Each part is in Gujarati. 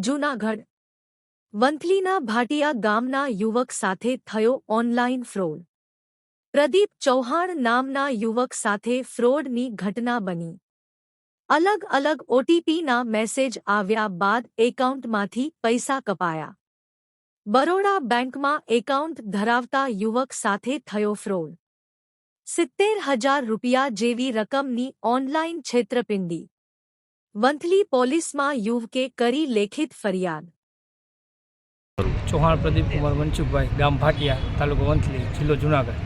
જૂનાગઢ. વંથલીના ભાટિયા ગામના યુવક સાથે થયો ઓનલાઈન ફ્રોડ. પ્રદીપ ચૌહાણ નામના યુવક સાથે ફ્રોડની ઘટના બની. અલગ અલગ ઓટીપીના મેસેજ આવ્યા બાદ એકાઉન્ટમાંથી પૈસા કપાયા. બરોડા બેંકમાં એકાઉન્ટ ધરાવતા યુવક સાથે થયો ફ્રોડ. સિત્તેર હજાર રૂપિયા જેવી રકમની ઓનલાઈન છેતરપિંડી. વંથલી પોલીસમાં યુવકે કરી લેખિત ફરિયાદ. ચૌહાણ પ્રદીપ કુમાર મનસુખભાઈ, ગામ ભાટિયા, તાલુકો વંથલી, જિલ્લો જુનાગઢ.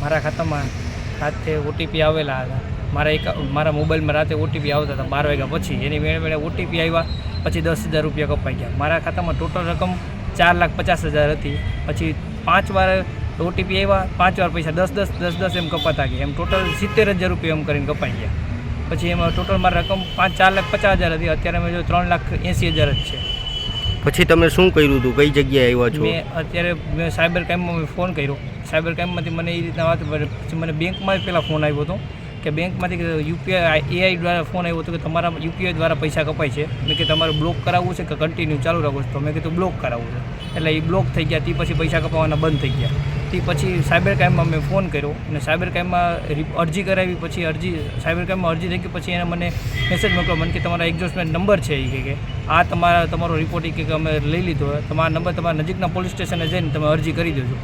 મારા ખાતામાં રાતે ઓટીપી આવેલા હતા. મારા એક, મારા મોબાઈલમાં રાતે ઓટીપી આવતા હતા બાર વાગ્યા પછી. એની વેળે વેળે ઓટીપી આવ્યા, પછી દસ હજાર રૂપિયા કપાઈ ગયા. મારા ખાતામાં ટોટલ રકમ ચાર લાખ પચાસ હજાર હતી. પછી પાંચ વાર ઓટીપી આવ્યા, પાંચ વાર પૈસા દસ દસ દસ દસ એમ કપાતા ગયા. એમ ટોટલ સિત્તેર હજાર રૂપિયા એમ કરીને કપાઈ ગયા. પછી એમાં ટોટલ મારી રકમ પાંચ ચાર લાખ પચાસ હજાર હતી. અત્યારે મેં જો ત્રણ લાખ એંસી હજાર જ છે. પછી તમે શું કર્યું હતું? કઈ જગ્યાએ આવ્યા છો? મેં અત્યારે મેં સાયબર ક્રાઇમમાં મેં ફોન કર્યો. સાયબર ક્રાઇમમાંથી મને એ રીતના વાત પછી મને બેંકમાં પહેલાં ફોન આવ્યો હતો. કે બેંકમાંથી યુપીઆઈ, એઆઈ દ્વારા ફોન આવ્યો હતો કે તમારા યુપીઆઈ દ્વારા પૈસા કપાય છે. મેં કે તમારે બ્લોક કરાવવું છે કે કન્ટિન્યુ ચાલુ રાખવું છે? તો મેં કીધું, બ્લોક કરાવવું છે. એટલે એ બ્લોક થઈ ગયા, તે પછી પૈસા કપાવવાના બંધ થઈ ગયા. તે પછી સાયબર ક્રાઇમમાં મેં ફોન કર્યો અને સાયબર ક્રાઇમમાં અરજી કરાવી, પછી અરજી, સાયબર ક્રાઇમમાં અરજી થઈ ગઈ, પછી એને મને મેસેજ મોકલ્યો, મને કે તમારા એક્ઝોસ્ટમેન્ટ નંબર છે એ કે આ તમારા, તમારો રિપોર્ટ કે અમે લઈ લીધો. તમારા નંબર તમારા નજીકના પોલીસ સ્ટેશને જઈને તમે અરજી કરી દેજો.